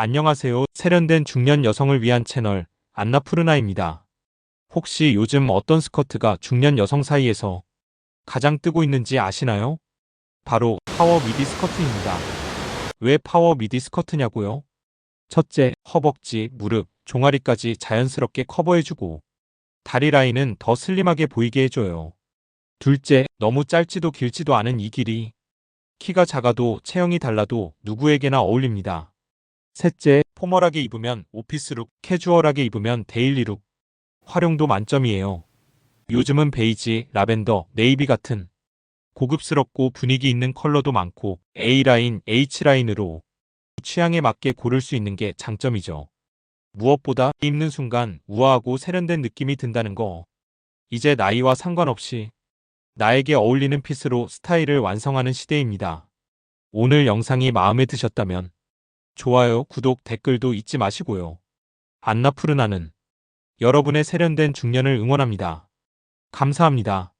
안녕하세요. 세련된 중년 여성을 위한 채널 안나푸르나입니다. 혹시 요즘 어떤 스커트가 중년 여성 사이에서 가장 뜨고 있는지 아시나요? 바로 파워 미디 스커트입니다. 왜 파워 미디 스커트냐고요? 첫째, 허벅지, 무릎, 종아리까지 자연스럽게 커버해주고 다리 라인은 더 슬림하게 보이게 해줘요. 둘째, 너무 짧지도 길지도 않은 이 길이 키가 작아도 체형이 달라도 누구에게나 어울립니다. 셋째, 포멀하게 입으면 오피스룩, 캐주얼하게 입으면 데일리룩. 활용도 만점이에요. 요즘은 베이지, 라벤더, 네이비 같은 고급스럽고 분위기 있는 컬러도 많고 A라인, H라인으로 취향에 맞게 고를 수 있는 게 장점이죠. 무엇보다 입는 순간 우아하고 세련된 느낌이 든다는 거. 이제 나이와 상관없이 나에게 어울리는 핏으로 스타일을 완성하는 시대입니다. 오늘 영상이 마음에 드셨다면 좋아요, 구독, 댓글도 잊지 마시고요. 안나푸르나는 여러분의 세련된 중년을 응원합니다. 감사합니다.